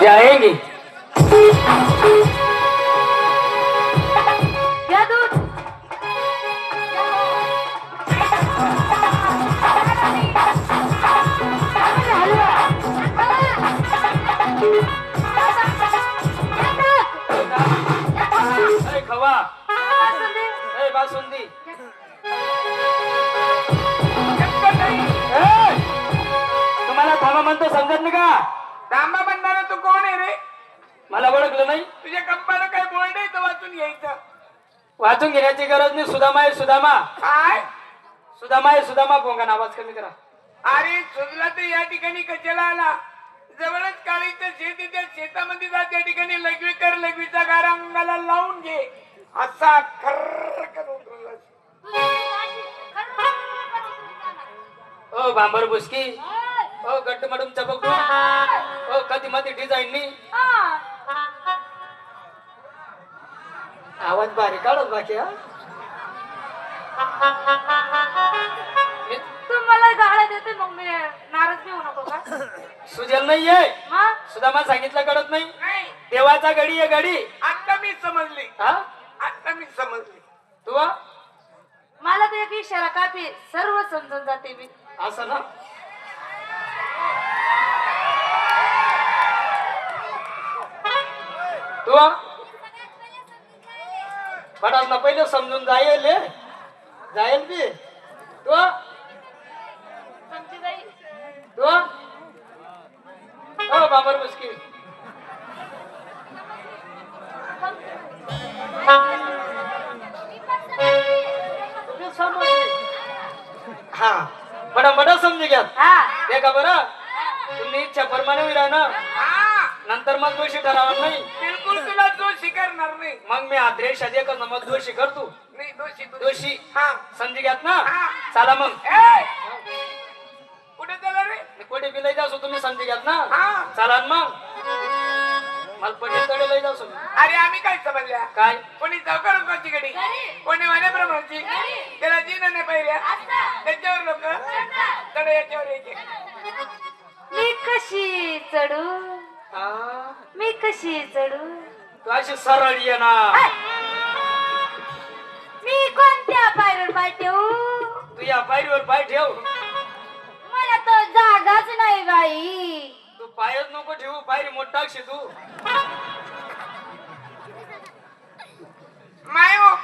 जाएंगे तुम्हाला थांबा म्हणतो समजत नाही का? थांबा म्हणणारा तू कोण आहे रे मला ओळखलं नाही. तुझ्या कंपाला काय तर वाचून घ्यायचं? वाचून घेण्याची गरज नाही. सुदामा आहे सुदामा. काय? सुदामा आहे सुदामा. पोंगा आवाज कमी करा. अरे सुजला तर या ठिकाणी कशाला आला? जवळच काळीचं शेत त्या शेतामध्ये जा त्या ठिकाणी लघवी कर लघवीचा गारा अंगाला लावून घे. असा खर्र करून. ओ भांबर बुसकी. ओ गट्ट मडूम चपक ओ कधी मध्ये डिझाईन नी. आवाज बारीक काढत बाकी हा? मी तुम्हाला गाळ्या देते मग मी. नाराज नाही होऊ नको का? सुजल नाहीये. हा? सुदामा सांगितलं कळत नाही. नाही. देवाचा गडी आहे गडी. आता मी समजली. हा? आता मी समजली. तू हा? मला तर एक इशारा कापी सर्व समजून जाते मी. असं ना? तू हा? फटात ना पहिले समजून जाईल. जाईल बी. तू? हा? तू बाबर मुश्किल. हा. बडा बडा समजी घ्या. हा. का बरं? तुम्ही इच्छा परमाने विरा ना हा. नंतर मग दोषी ठरवणार नाही. बिलकुल तुला दोषी करणार नाही. मग मी आद्रेश आधी कर मग दोषी कर तू. नाही दोषी दोषी. दोषी. हा. समजी घ्यात ना? हा. चला मग. ए! कुठे चालला रे? मी कोठे बी लई जासो तुम्ही समजी घ्यात ना? हा. चला न मग. मला पटेल तडे लई जासो अरे आम्ही काय समजल्या? काय? कोणी चौकार लोकांची गडी कोणी वाण्याप्रमाणची त्याला जीन नाही पाहिजे त्याच्यावर लोक तडे याच्यावर यायचे. मी कशी चढू? हा? मी कशी चढू? तू अशी सरळ ये ना मी कोणत्या पायरीवर पाय ठेवू? तू या पायरीवर पाय ठेव. मला तर जागाच नाही बाई. तू पायच नको ठेवू पायरी मोठा टाकशी तू. माय हो.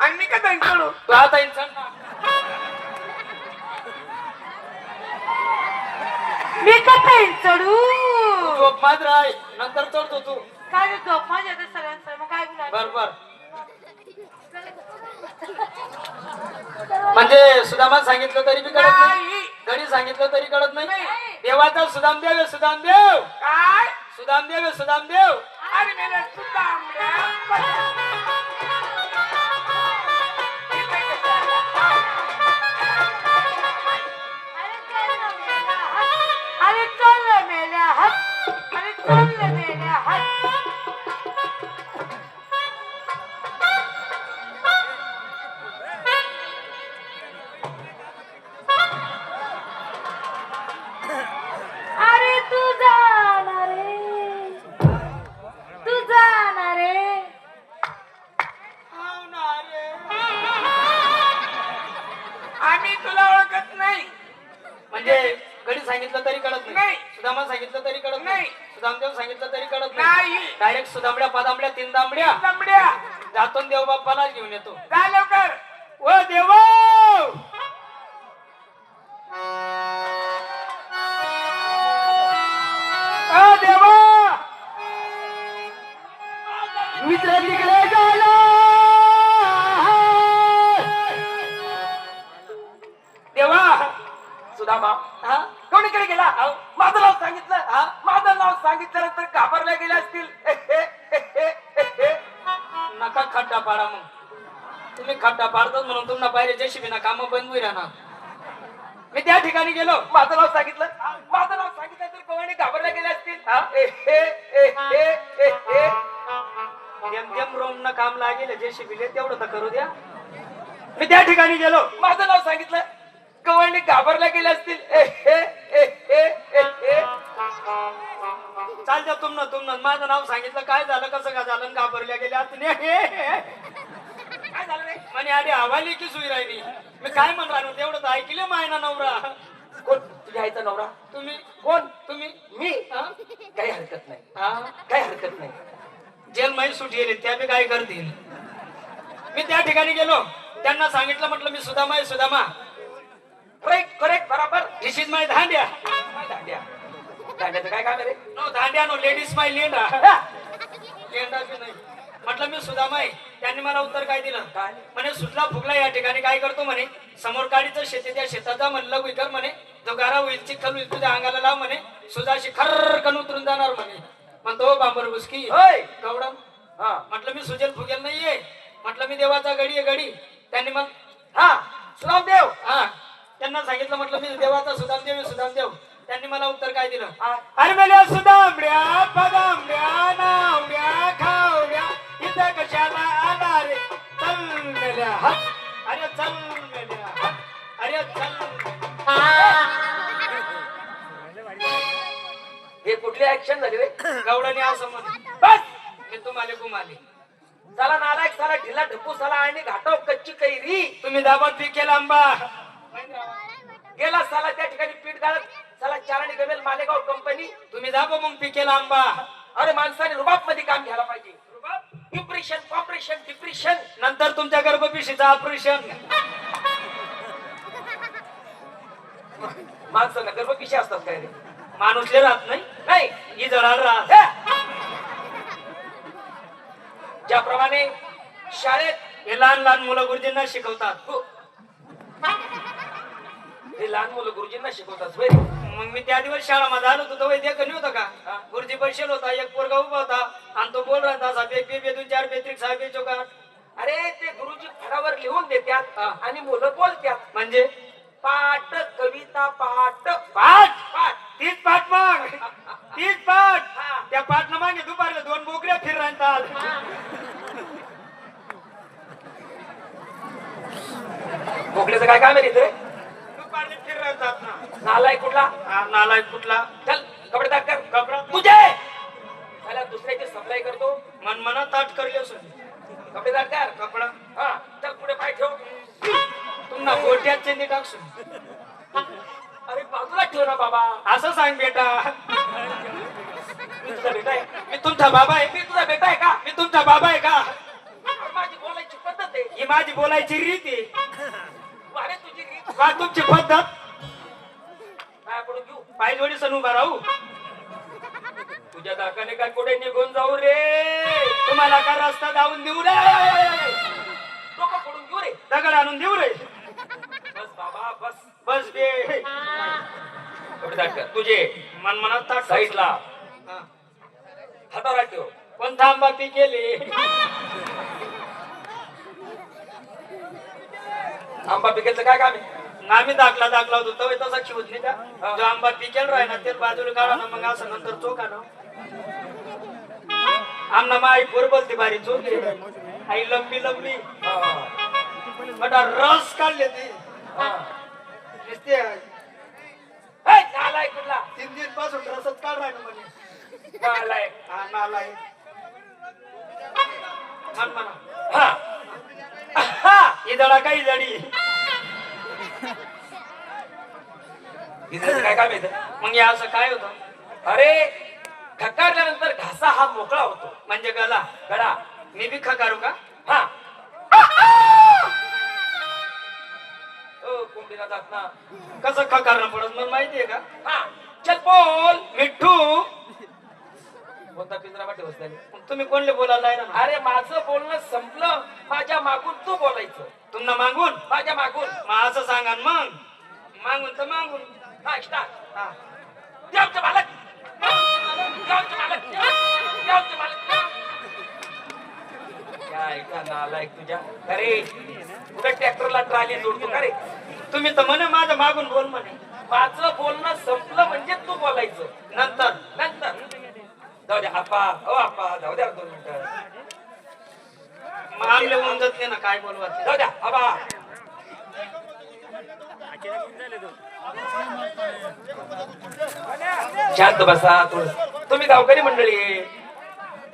आणि मी का चढू? तू आता इंसान ना. मी कथा चढू? झोप मात्र आहे. नंतर चढतो तू. काय झोप माझ्या तर सगळ्यांचं. मग काय बोलायचं? बर बर. म्हणजे सुदामा सांगितलं तरी बी कळत नाही? गडी सांगितलं तरी कळत नाही? देवाचा सुदामदेव आहे सुदामदेव! काय? सुदामदेव आहे सुदामदेव! अरे मेला सुद्धा अरे चल मेल्या सुदामड्या पादामड्या तीन दामड्या. तांबड्या जातो देव बाप्पाला घेऊन येतो. जा लवकर. ओ देव! ओ देवा! मित्र तिकडे झाला देवा! सुदामा. हा? कोणीकडे गेला? माझं नाव सांगितलं. हा? माझं नाव सांगितल्यानंतर घाबरल्या गेल्या असतील. नका खड्डा पाडा मग. तुम्ही खड्डा पाडतात म्हणून तुम्हाला बाहेर जशी ना काम बंद होई राहणार. मी त्या ठिकाणी गेलो. माझं नाव सांगितलं. माझं नाव सांगितलं तर कोणी घाबरल्या गेल्या असतील? रोम न काम लागेल जे बिले तेवढं तर करू द्या. मी त्या ठिकाणी गेलो. माझं नाव सांगितलं. गवळणी घाबरल्या गेल्या असतील. चालत्या तुमनं तुमनं. माझं नाव सांगितलं. काय झालं कसं काय झालं? घाबरल्या गेल्या तुम्ही काय झालं रे? म्हणे आधी हवाली की सुई राहिली. मी काय म्हण राहिलो? तेवढं तर ऐकले मायना नवरा. कोण? तुझ्या आईचा नवरा? तुम्ही? कोण? तुम्ही? मी? हा? काही हरकत नाही. हा? काही हरकत नाही. जेल मध्ये सुटी गेली त्या बी काय करतील? मी त्या ठिकाणी गेलो. त्यांना सांगितलं म्हटलं मी सुदामा आहे सुदामा. करेक्ट करेक्ट बराबर. दिस इज माय धांड्या. दांड्या दांड्याचं काय काम आहे रे? नो धांड्या नो लेडीज माय लेंडा. लेंडा बी नाही. म्हटलं मी सुदामा आहे त्यांनी मला उत्तर काय दिलं? काय? म्हणे सुटला फुगला या ठिकाणी काय करतो म्हणे? समोर काडीचं शेती त्या शेतात जा म्हणलं विकर म्हणे. जो गारा होईल चिखल होईल तुझ्या अंगाला लाव म्हणे. सुजाशी खरकन उतरून जाणार म्हणे. म्हणतो "हो बांबर बुसकी होय. गवडम हा. म्हटलं मी सुजेल फुगेल नाहीये. म्हटलं मी देवाचा गडी आहे गडी. त्यांनी मग हा. सुरामदेव हा. त्यांना सांगितलं म्हटलं मी देवाचा सुदामदेव सुदामदेव. त्यांनी मला उत्तर काय दिलं? हा. अरे मेल्या सुदामड्या पदामड्या नावड्या खावड्या इथं कशाला आला रे? चल मेल्या अरे चल मेल्या अरे चल. हे कुठली ऍक्शन झाली रे? गवडाने असं म्हणे बस! मी तुम्हाला घुमाले साला नालायक साला ढिला ढप्पू साला आणि घाटाव कच्ची कैरी. तुम्ही दाबा पिकेल आंबा गेला साला त्या ठिकाणी पीठ घालत चला चारणी गमेल मालेगाव कंपनी तुम्ही दाबा मग पिकेल आंबा अरे माणसाने रुबाबमध्ये काम घ्यायला पाहिजे. डिप्रेशन कॉम्प्रेशन डिप्रेशन नंतर तुमच्या गर्भपिशीचं ऑपरेशन माणसाला गर्भपिशी असतात काय रे? माणूसले राहत नाही. नाही ही जळाल राहत. ज्याप्रमाणे शाळेत हे लहान लहान मुलं गुरुजींना शिकवतात. हो. लहान मुलं गुरुजींना शिकवतात होय. मग मी त्या दिवस शाळामध्ये आलो होतो वैद्य कमी होता का. गुरुजी बसेल होता एक पोरगा उभा होता आणि तो बोल राहता साहेब एक बे दोन चार बेत्रिक साहेब बे चौकाट अरे ते गुरुजी फळावर लिहून देतात. आणि मुलं बोलतात म्हणजे? पाठ कविता पाठ पाठ. पाठ. तीच पाठ मग. तीच पाठ. त्या पाठ न मागे दुपारला दोन बोकड्या फिर राहतात. मोकळ्याचं काय काम आहे रे ना नालाय कुठला? हा, नालायक कुठला? चल कपडे टाक कर. कपडा? तुझे त्याला दुसऱ्याची सप्लाय करतो. मन मना ताट करले असून कपडे टाक कर. कपडा? हा चल पुढे पाय ठेव. तुम्हाला गोट्यात चेंदी टाकसून अरे बाजूला ठेव ना बाबा. असं सांग बेटा. मी तुझा बेटा आहे. मी तुमचा बाबा आहे. मी तुझा बेटा आहे का? मी तुमचा बाबा आहे का? माझी बोलायची पद्धत आहे. ही माझी बोलायची रीत आहे. अरे तुझी रीत. तुमची पद्धत? पाय जोडी सण उभा राहू. तुझ्या दाकाने काय कुठे निघून जाऊ रे? तुम्हाला का रस्ता दावून देऊ रे? डोकं पडून घेऊ रे. दगड आणून देऊ रे. बस बाबा बस बस बे. कर. तुझे मन मनात ताट साईडला. हा. हातावर ठेव. कोणता आंबा पी केले? आंबा पिकेलचं काय काम आहे? आम्ही दाखला दाखला होतो तवे तसा खिवत नाही का जो आंबा पिकेल राही ना ते बाजूला काढा ना मग असं नंतर चोका ना. आमना मा पोर बोलते भारी चोक आहे. आई लंबी लंबी. बटा रस काढले ती. हा. झालाय कुठला? तीन दिनपासून रसच काढ राहिलं म्हणे. नालाय हा नालाय मन म्हणा. हा. हा ही जडा काही जडी. इथं काय काम येतं मग या असं काय होतं? अरे खकारल्यानंतर घासा हा मोकळा होतो. म्हणजे गला गडा मी बी खकारू का? हा. ओ कोंबडीला जात ना. कसं खकारणं पडत? मला माहितीये का? हा. चल बोल मिठ्ठू कोणता पिंजरा पाठी बसलाय. तुम्ही कोणले बोलायला आहे ना अरे माझं बोलणं संपलं. माझ्या मागून तू बोलायचं. तुम्हाला मागून? माझ्या मागून. मग असं सांगा मग. मागून तर मागून. हा स्टार्ट हा. आमचे मालक. आमचे मालक. आमचे मालक. काय का नालायक तुझ्या? अरे कुठे ट्रॅक्टरला ट्राली जोडतो का रे? तुम्ही तर म्हणे माझ्या मागून बोल म्हणे. माझं बोलणं संपलं म्हणजे तू बोलायचं. नंतर नंतर. जाऊ द्या आप्पा. ओ आप्पा. जाऊ द्या दोन मिनिटं. मग आमले उमजत नाही ना काय बोलवा. जाऊ द्या आबा शांत बसा तुम्ही गावकरी मंडळी. आहे